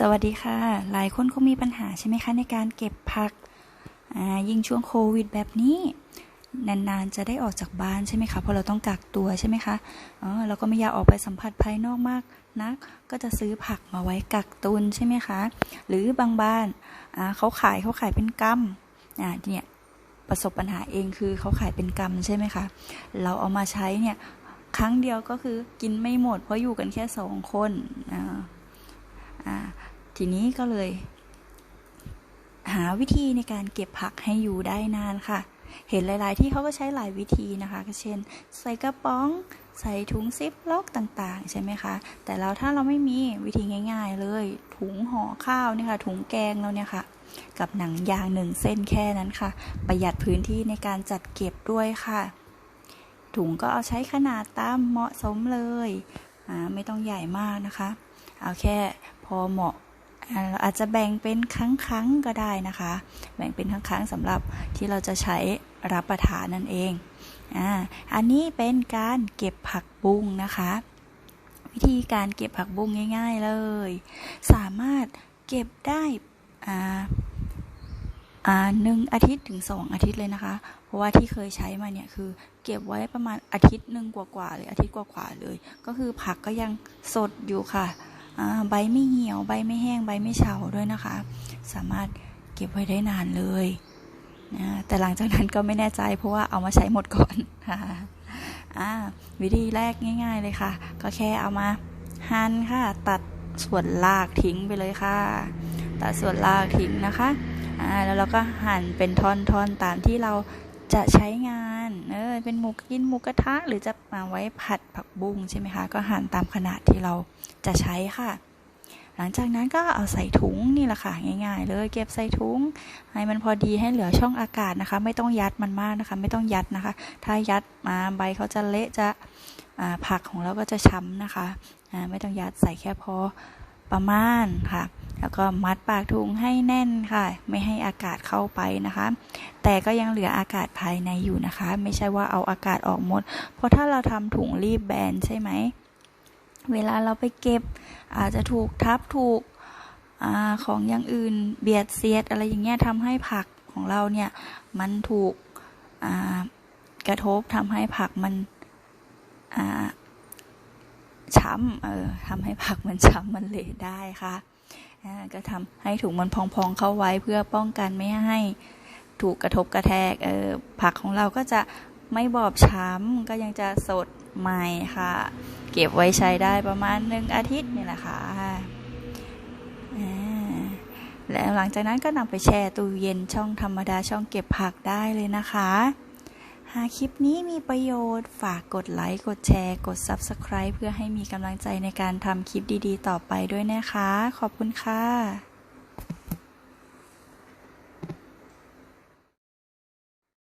สวัสดีค่ะ หลายคนคงมีปัญหาใช่ไหมคะ ในการเก็บผัก ยิ่งช่วงโควิดแบบนี้ นานๆจะได้ออกจากบ้านใช่ไหมคะเพราะเราต้องกักตัวใช่ไหมคะอ๋อเราก็ไม่อยากออกไปสัมผัสภายนอกมากนัก ก็จะซื้อผักมาไว้กักตุนใช่ไหมคะ หรือบางบ้านเขาขายเขาขายเป็นกำอ่เนี่ยประสบปัญหาเองคือเขาขายเป็นกำใช่ไหมคะ เราเอามาใช้เนี่ยครั้งเดียวก็คือกินไม่หมด เพราะอยู่กันแค่สองคนอ่า ทีนี้ก็เลย หาวิธีในการเก็บผักให้อยู่ได้นานค่ะ เห็นหลาย ๆ ที่เขาก็ใช้หลายวิธีนะคะ ก็เช่น ใส่กระป๋องใส่ถุงซิปล็อกต่าง ๆ ใช่ไหมคะ แต่เราถ้าเราไม่มีวิธีง่าย ๆ เลย ถุงห่อข้าวเนี่ยค่ะ ถุงแกงเราเนี่ยค่ะ กับหนังยางหนึ่งเส้นแค่นั้นค่ะ ประหยัดพื้นที่ในการจัดเก็บด้วยค่ะ ถุงก็เอาใช้ขนาดตามเหมาะสมเลย ไม่ต้องใหญ่มากนะคะ เอาแค่พอเหมาะ อาอาจจะแบ่งเป็นครั้งๆก็ได้นะคะ แบ่งเป็นครั้งๆสำหรับที่เราจะใช้รับประทานนั่นเองอ่าอันนี้เป็นการเก็บผักบุ้งนะคะ วิธีการเก็บผักบุ้งง่าย ๆเลย สามารถเก็บได้อ่าอ่าหนึ่งอาทิตย์ถึงสองอาทิตย์เลยนะคะ เพราะว่าที่เคยใช้มาเนี่ยคือ เก็บไว้ประมาณอาทิตย์หนึ่งกว่าๆเลยอาทิตย์กว่าๆเลย ก็คือผักก็ยังสดอยู่ค่ะ ใบไม่เหี่ยว ใบไม่แห้ง ใบไม่เฉาด้วยนะคะ สามารถเก็บไว้ได้นานเลยนะแต่หลังจากนั้นก็ไม่แน่ใจเพราะว่าเอามาใช้หมดก่อนอวิธีแรกง่าย ๆ เลยค่ะ ก็แค่เอามาหั่นค่ะ ตัดส่วนรากทิ้งไปเลยค่ะ ตัดส่วนรากทิ้งนะคะแล้วเราก็หั่นเป็นท่อนๆตามที่เราจะใช้งาน เป็นหมูกินหมูกระทะ หรือจะมาไว้ผัดผักบุ้งใช่ไหมคะ ก็หั่นตามขนาดที่เราจะใช้ค่ะ หลังจากนั้นก็เอาใส่ถุงนี่แหละค่ะง่าย ๆ เลยเก็บใส่ถุงให้มันพอดีให้เหลือช่องอากาศนะคะ ไม่ต้องยัดมันมากนะคะ ไม่ต้องยัดนะคะ ถ้ายัดมาใบเขาจะเละจะผักของเราก็จะช้ำนะคะไม่ต้องยัดใส่แค่พอ ประมาณค่ะ แล้วก็มัดปากถุงให้แน่นค่ะ ไม่ให้อากาศเข้าไปนะคะ แต่ก็ยังเหลืออากาศภายในอยู่นะคะ ไม่ใช่ว่าเอาอากาศออกหมด เพราะถ้าเราทำถุงรีบแบนใช่ไหม เวลาเราไปเก็บ อาจจะถูกทับถูกอของอย่างอื่นเบียดเสียดอะไรอย่างเงี้ยทำให้ผักของเราเนี่ยมันถูกกระทบทำให้ผักมันำเออทำให้ผักมันช้ำมันเละได้ค่ะก็ทำให้ถุงมันพองๆเข้าไว้เพื่อป้องกันไม่ให้ถูกกระทบกระแทกเออผักของเราก็จะไม่บอบช้ำก็ยังจะสดใหม่ค่ะ เก็บไว้ใช้ได้ประมาณหนึ่งอาทิตย์นี่แหละค่ะแล้วหลังจากนั้นก็นำไปแช่ตู้เย็นช่องธรรมดาช่องเก็บผักได้เลยนะคะ หากคลิปนี้มีประโยชน์ ฝากกดไลค์ กดแชร์ กด Subscribe เพื่อให้มีกำลังใจในการทำคลิปดีๆ ต่อไปด้วยนะคะ ขอบคุณค่ะ